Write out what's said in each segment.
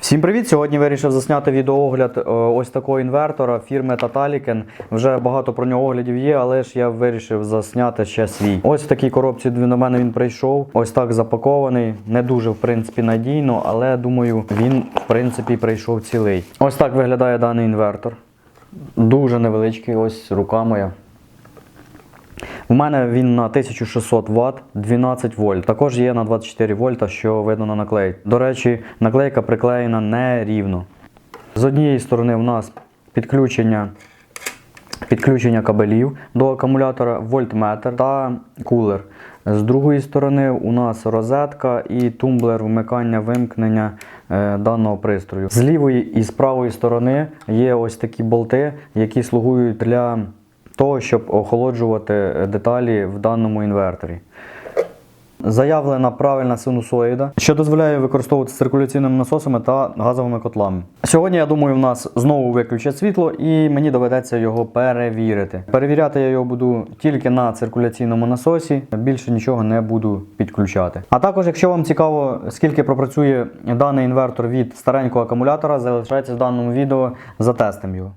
Всім привіт! Сьогодні вирішив засняти відеоогляд е, ось такого інвертора фірми Tataliken. Вже багато про нього оглядів є, але ж я вирішив засняти ще свій. Ось в такій коробці до мене він прийшов. Ось так запакований. Не дуже, в принципі, надійно, але думаю, він в принципі прийшов цілий. Ось так виглядає даний інвертор. Дуже невеличкий, ось рука моя. У мене він на 1600 Вт, 12 вольт. Також є на 24 вольта, що видно на наклейці. До речі, наклейка приклеєна нерівно. З однієї сторони у нас підключення, підключення кабелів до акумулятора, вольтметр та кулер. З другої сторони у нас розетка і тумблер вмикання вимкнення е, даного пристрою. З лівої і з правої сторони є ось такі болти, які слугують для того, щоб охолоджувати деталі в даному інверторі. Заявлена правильна синусоїда, що дозволяє використовувати циркуляційними насосами та газовими котлами. Сьогодні, я думаю, в нас знову виключать світло, і мені доведеться його перевірити. Перевіряти я його буду тільки на циркуляційному насосі, більше нічого не буду підключати. А також, якщо вам цікаво, скільки пропрацює даний інвертор від старенького акумулятора, залишайтеся в даному відео, затестимо його.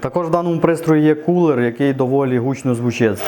Також в даному пристрої є кулер, який доволі гучно звучить.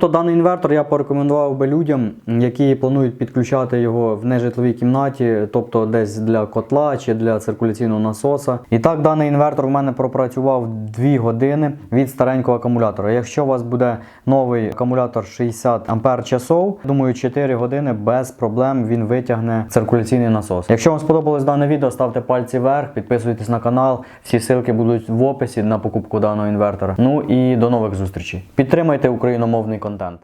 Тобто даний інвертор я порекомендував би людям, які планують підключати його в нежитловій кімнаті, тобто десь для котла чи для циркуляційного насоса. І так, даний інвертор в мене пропрацював 2 години від старенького акумулятора. Якщо у вас буде новий акумулятор 60 ампер часов, думаю, 4 години без проблем він витягне циркуляційний насос. Якщо вам сподобалось дане відео, ставте пальці вверх, підписуйтесь на канал. Всі ссылки будуть в описі на покупку даного інвертора. Ну і до нових зустрічей. Підтримайте україномовний контент.